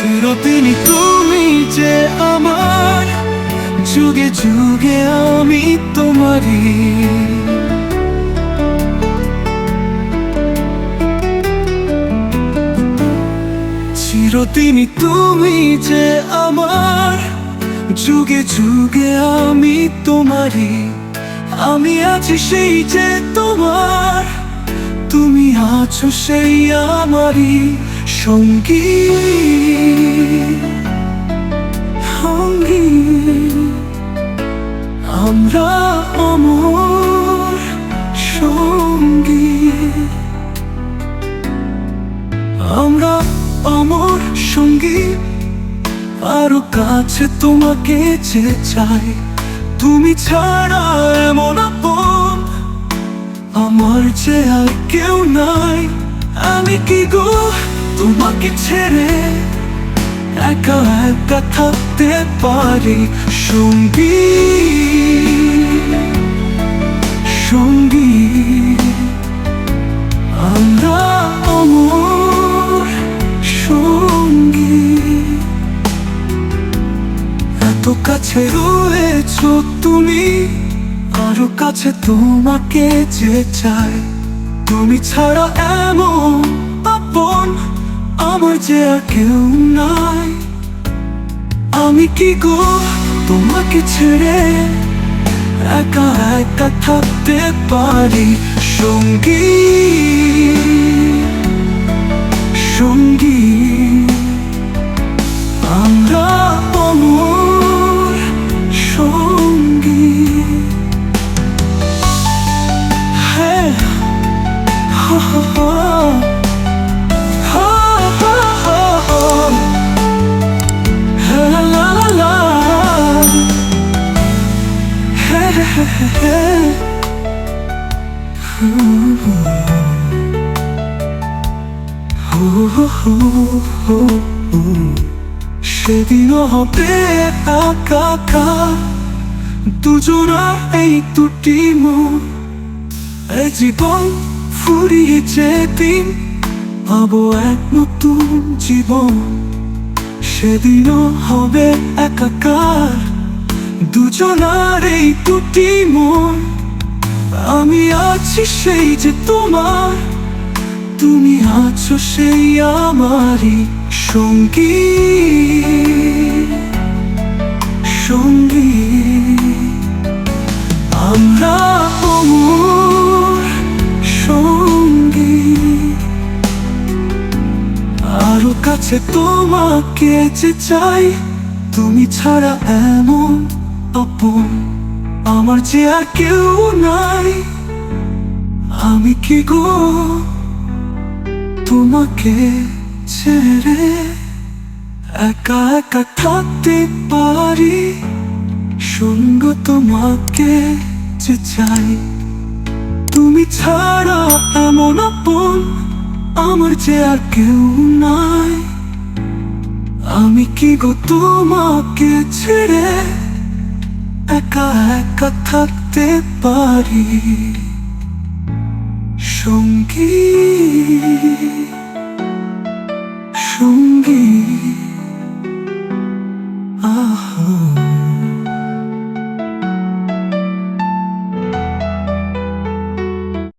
চিরদিনই তুমি যে আমার। যুগে যুগে আমি তোমারই। চিরদিনই তুমি যে আমার। যুগে যুগে আমি তোমারই। আমি আছি সেই যে তোমার। তুমি আছো সেই আমারই। সঙ্গী সঙ্গী আমরা অমর সঙ্গী, আমরা অমর সঙ্গী। আরও কাছে তোমাকে যে চাই, তুমি ছাড়া এমন আপন, আমার যে আর কেউ নাই। আমি কি গো? তোমাকে ছেড়ে একা একা থাকতে পারি। সঙ্গী সঙ্গী, আমরা অমর সঙ্গী। এত কাছে রয়েছ তুমি, আরও কাছে তোমাকে যে চাই। তুমি ছাড়া এমন আপন আমার যে আর কেউ নাই। আমি কি গো তোমাকে ছেড়ে একা একা থাকতে পারি? সঙ্গী সঙ্গী, আমরা অমর সঙ্গী। হ্যাঁ হা হা সেদিনও হবে একাকার দুজনা এই দুটি এই জীবন ফুরিয়ে যেদিন পাবো এক নতুন জীবন। সেদিনও হবে একাকার, দুজনার এই দুটি মন। আমি আছি সেই যে তোমার, তুমি আছো সেই আমারই সঙ্গী। সঙ্গী। আমরা সঙ্গী। আরও কাছে তোমাকে যে চাই, তুমি ছাড়া এমন আপন আমার যে আর কেউ নাই, আমি কি গো? তোমাকে ছেড়ে একা একা থাকতে পারি, সঙ্গ তোমাকে যে চাই। তুমি ছাড়া এমন আপন আমার যে আর কেউ নাই, আমি কি গো তোমাকে ছেড়ে একা একা থাকতে পারি। সঙ্গী সঙ্গী আহ।